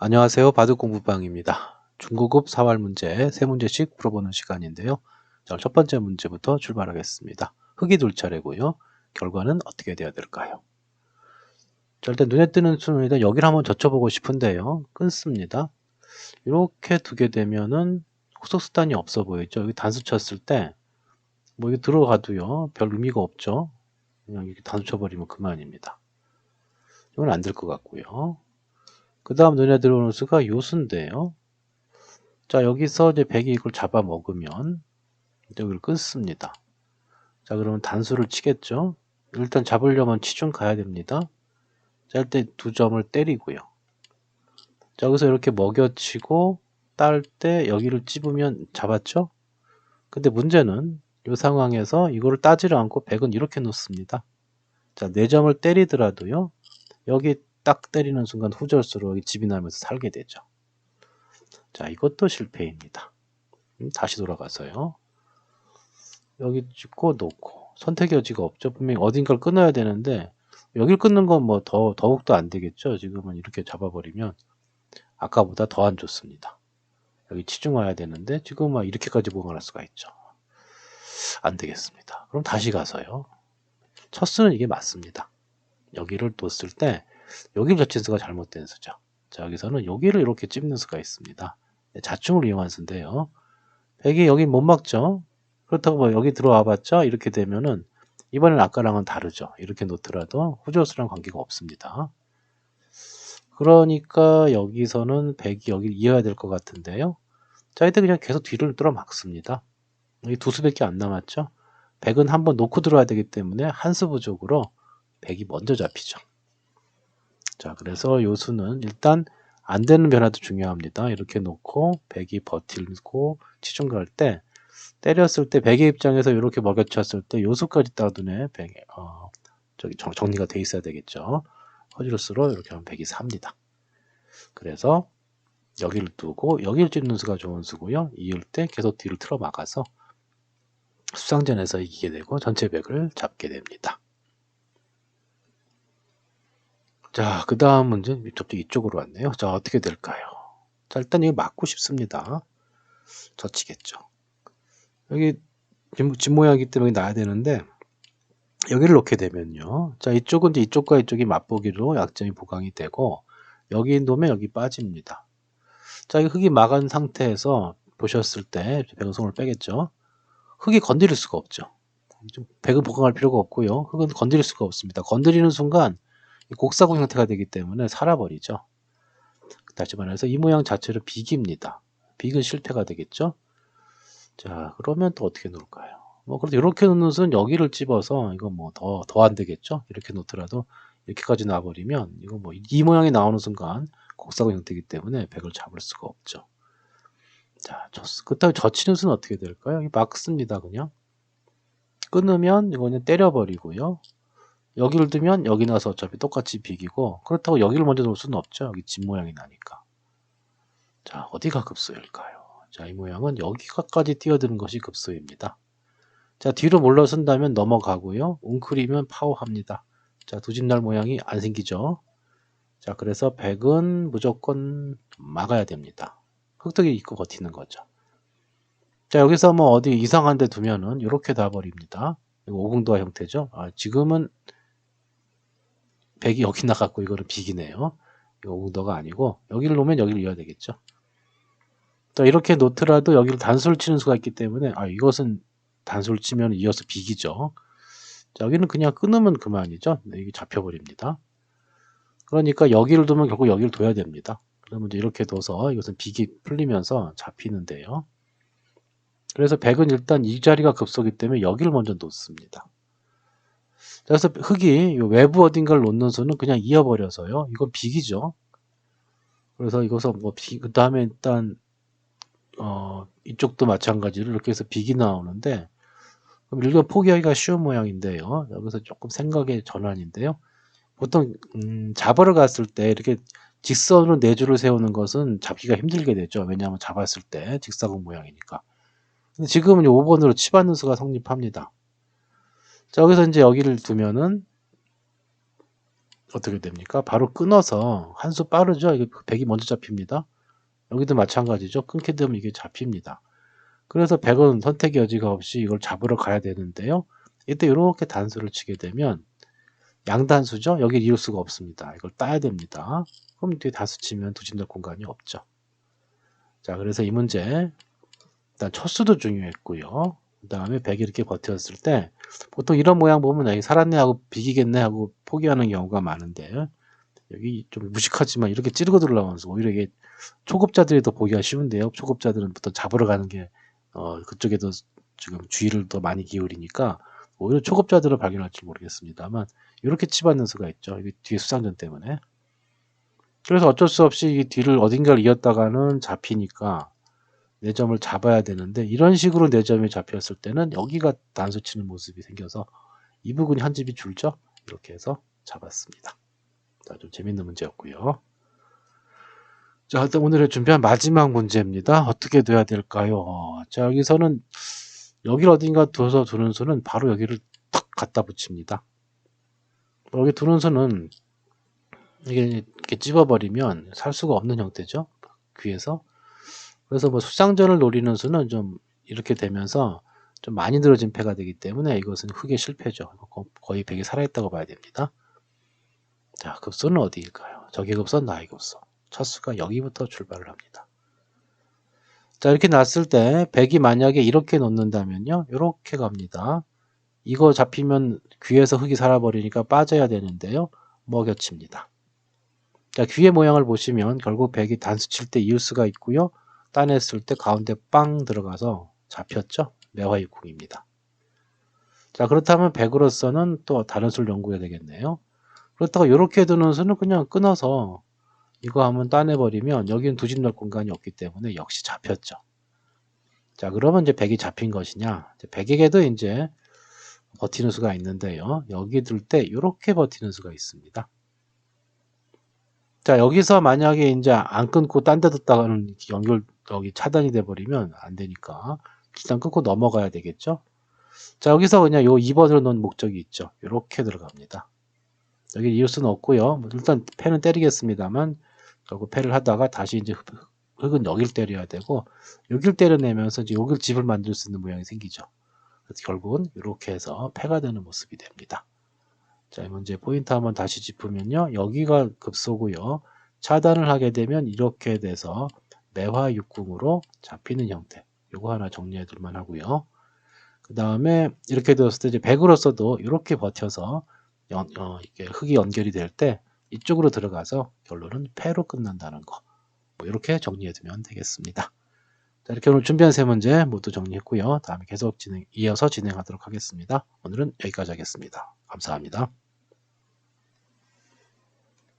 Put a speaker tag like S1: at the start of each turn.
S1: 안녕하세요. 바둑공부방입니다. 중고급 사활 문제 세 문제씩 풀어보는 시간인데요. 자, 첫 번째 문제부터 출발하겠습니다. 흙이 둘 차례고요. 결과는 어떻게 되어야 될까요? 자, 일단 눈에 띄는 수는데 여기를 한번 젖혀보고 싶은데요. 끊습니다. 이렇게 두게 되면은 후속수단이 없어 보이죠. 여기 단수 쳤을 때 뭐 이게 들어가도요. 별 의미가 없죠. 그냥 이렇게 단수 쳐버리면 그만입니다. 이건 안 될 것 같고요. 그 다음 눈에 들어오는 수가 요수인데요. 자, 여기서 이제 100이 이걸 잡아먹으면 여기를 끊습니다. 자, 그러면 단수를 치겠죠. 일단 잡으려면 치중 가야 됩니다. 자, 일단 두 점을 때리고요. 자, 여기서 이렇게 먹여치고 딸 때 여기를 찝으면 잡았죠? 근데 문제는 이 상황에서 이거를 따지를 않고 100은 이렇게 놓습니다. 자, 4점을 때리더라도요. 여기 딱 때리는 순간 여기 집이 나면서 살게 되죠. 자, 이것도 실패입니다. 음, 다시 돌아가서요. 여기 찍고 놓고 선택 여지가 없죠. 분명히 어딘가를 끊어야 되는데 여길 끊는 건 뭐 더 더욱더 안 되겠죠. 지금은 이렇게 잡아버리면 아까보다 더 안 좋습니다. 여기 치중 와야 되는데 지금 막 이렇게까지 보강할 수가 있죠. 안 되겠습니다. 그럼 다시 가서요. 첫 수는 이게 맞습니다. 여기를 뒀을 때 여기 젖힌 수가 잘못된 수죠. 자, 여기서는 여기를 이렇게 찝는 수가 있습니다. 네, 자충을 이용한 수인데요. 100이 여기 못 막죠. 그렇다고 뭐 여기 들어와 봤자 이렇게 되면은 이번엔 아까랑은 다르죠. 이렇게 놓더라도 후조수랑 관계가 없습니다. 그러니까 여기서는 100이 여기를 이어야 될 것 같은데요. 자, 이때 그냥 계속 뒤를 뚫어 막습니다. 여기 두 수밖에 안 남았죠. 100은 한번 놓고 들어야 되기 때문에 한 수 부족으로 100이 먼저 잡히죠. 자, 그래서 요 수는 일단 안 되는 변화도 중요합니다. 이렇게 놓고 100이 버틸고 치중 갈 때 때렸을 때 100의 입장에서 이렇게 먹여쳤을 때 요수까지 따두네 100, 어, 저기 정, 정리가 돼 있어야 되겠죠. 허지로스로 이렇게 하면 100이 삽니다. 그래서 여기를 두고 여기를 찝는 수가 좋은 수고요. 이을 때 계속 뒤를 틀어 막아서 수상전에서 이기게 되고 전체 100을 잡게 됩니다. 자, 그 다음 문제 저쪽 이쪽으로 왔네요. 자, 어떻게 될까요? 자, 일단 이거 맞고 싶습니다. 젖히겠죠. 여기 집 모양이기 때문에 놔야 되는데 여기를 놓게 되면요. 자, 이쪽은 이제 이쪽과 이쪽이 맛보기로 약점이 보강이 되고 여기 놓으면 여기 빠집니다. 자, 이 흙이 막은 상태에서 보셨을 때 배경성을 빼겠죠. 흙이 건드릴 수가 없죠. 백은 보강할 필요가 없고요. 흙은 건드릴 수가 없습니다. 건드리는 순간 곡사구 형태가 되기 때문에 살아버리죠. 다시 말해서 이 모양 자체를 비기입니다. 비긴 실패가 되겠죠. 자, 그러면 또 어떻게 놓을까요? 뭐, 그래도 이렇게 놓는 수는 여기를 집어서, 이거 뭐 더, 더 안 되겠죠? 이렇게 놓더라도, 이렇게까지 놔버리면, 이거 뭐, 이 모양이 나오는 순간, 곡사구 형태이기 때문에 백을 잡을 수가 없죠. 자, 졌어. 그렇다고 젖히는 수는 어떻게 될까요? 막습니다, 그냥. 끊으면, 이거는 때려버리고요. 여기를 두면 여기 나서 어차피 똑같이 비기고 그렇다고 여기를 먼저 놓을 수는 없죠. 여기 집 모양이 나니까. 자, 어디가 급소일까요? 자, 이 모양은 여기까지 뛰어드는 것이 급소입니다. 자, 뒤로 물러선다면 넘어가고요. 웅크리면 파워합니다. 자, 두집날 모양이 안 생기죠. 자, 그래서 100은 무조건 막아야 됩니다. 흑덕이 입고 버티는 거죠. 자, 여기서 뭐 어디 이상한 데 두면은 이렇게 놔버립니다. 이거 오궁도화 형태죠. 아, 지금은 100이 여기 나갔고 이거는 비기네요. 이거 오궁도가 아니고 여기를 놓으면 여기를 이어야 되겠죠. 또 이렇게 놓더라도 여기를 단수를 치는 수가 있기 때문에 아 이것은 단수를 치면 이어서 비기죠. 자, 여기는 그냥 끊으면 그만이죠. 네, 이게 잡혀버립니다. 그러니까 여기를 두면 결국 여기를 둬야 됩니다. 그러면 이제 이렇게 둬서 이것은 비기 풀리면서 잡히는데요. 그래서 100은 일단 이 자리가 급소기 때문에 여기를 먼저 놓습니다. 그래서 흙이 외부 어딘가를 놓는 수는 그냥 이어버려서요. 이건 비기죠. 그래서 이것은 뭐 비, 그 다음에 일단, 어, 이쪽도 마찬가지로 이렇게 해서 비기 나오는데, 그럼 일반 포기하기가 쉬운 모양인데요. 여기서 조금 생각의 전환인데요. 보통, 음, 잡으러 갔을 때 이렇게 직선으로 네 줄을 세우는 것은 잡기가 힘들게 되죠. 왜냐하면 잡았을 때 직사각 모양이니까. 근데 지금은 5번으로 치받는 수가 성립합니다. 자, 여기서 이제 여기를 두면은 어떻게 됩니까? 바로 끊어서 한 수 빠르죠? 이게 100이 먼저 잡힙니다. 여기도 마찬가지죠. 끊게 되면 이게 잡힙니다. 그래서 100은 선택의 여지가 없이 이걸 잡으러 가야 되는데요. 이때 이렇게 단수를 치게 되면 양단수죠. 여기 이을 수가 없습니다. 이걸 따야 됩니다. 그럼 뒤에 다수 치면 두진될 공간이 없죠. 자, 그래서 이 문제 일단 첫 수도 중요했고요. 그 다음에 100이 이렇게 버텼을 때 보통 이런 모양 보면 여기 살았네 하고 비기겠네 하고 포기하는 경우가 많은데 여기 좀 무식하지만 이렇게 찌르고 들어가면서 오히려 이게 초급자들이 더 보기가 쉬운데요. 초급자들은 보통 잡으러 가는 게 어, 그쪽에도 지금 주의를 더 많이 기울이니까 오히려 초급자들은 발견할지 모르겠습니다만 이렇게 치받는 수가 있죠. 이게 뒤에 수상전 때문에. 그래서 어쩔 수 없이 이 뒤를 어딘가를 이었다가는 잡히니까 내 점을 잡아야 되는데 이런 식으로 내 점이 잡혔을 때는 여기가 단수 치는 모습이 생겨서 이 부분이 한 집이 줄죠. 이렇게 해서 잡았습니다. 자, 좀 재밌는 문제였고요. 자, 일단 오늘의 준비한 마지막 문제입니다. 어떻게 돼야 될까요? 자, 여기서는 여기를 어딘가 둬서 두는 수는 바로 여기를 탁 갖다 붙입니다. 여기 두는 수는 이게 이렇게 찝어버리면 살 수가 없는 형태죠. 귀에서. 그래서 뭐 수상전을 노리는 수는 좀 이렇게 되면서 좀 많이 늘어진 패가 되기 때문에 이것은 흑의 실패죠. 거의 100이 살아있다고 봐야 됩니다. 자, 급선은 어디일까요? 적의 급선, 나의 급선. 첫 수가 여기부터 출발을 합니다. 자, 이렇게 놨을 때 100이 만약에 이렇게 놓는다면요. 이렇게 갑니다. 이거 잡히면 귀에서 흙이 살아버리니까 빠져야 되는데요. 먹여칩니다. 자, 귀의 모양을 보시면 결국 100이 단수 칠 때 이을 수가 있고요. 따냈을 때 가운데 빵 들어가서 잡혔죠. 매화육궁입니다. 자, 그렇다면 100으로서는 또 다른 수를 연구해야 되겠네요. 그렇다고 이렇게 두는 수는 그냥 끊어서 이거 한번 따내버리면 여기는 두 집 넣을 공간이 없기 때문에 역시 잡혔죠. 자, 그러면 이제 100이 잡힌 것이냐. 100에게도 이제 버티는 수가 있는데요. 여기 둘 때 이렇게 버티는 수가 있습니다. 자, 여기서 만약에 이제 안 끊고 딴데 뒀다가는 연결, 여기 차단이 돼버리면 안 되니까 일단 끊고 넘어가야 되겠죠. 자, 여기서 그냥 요 2번으로 놓은 목적이 있죠. 이렇게 들어갑니다. 여기 수는 없고요. 뭐 일단 패는 때리겠습니다만 결국 패를 하다가 다시 이제 흙은 여길 때려야 되고 여길 때려내면서 이제 여길 집을 만들 수 있는 모양이 생기죠. 그래서 결국은 이렇게 해서 패가 되는 모습이 됩니다. 자, 이 문제 포인트 한번 다시 짚으면요. 여기가 급소고요. 차단을 하게 되면 이렇게 돼서 매화 육궁으로 잡히는 형태. 요거 하나 정리해 둘만 하고요. 그 다음에 이렇게 되었을 때 이제 100으로서도 이렇게 버텨서 연, 어, 이게 흙이 연결이 될 때 이쪽으로 들어가서 결론은 패로 끝난다는 거. 뭐 이렇게 정리해 두면 되겠습니다. 자, 이렇게 오늘 준비한 세 문제 모두 정리했고요. 다음에 계속 진행, 이어서 진행하도록 하겠습니다. 오늘은 여기까지 하겠습니다. 감사합니다.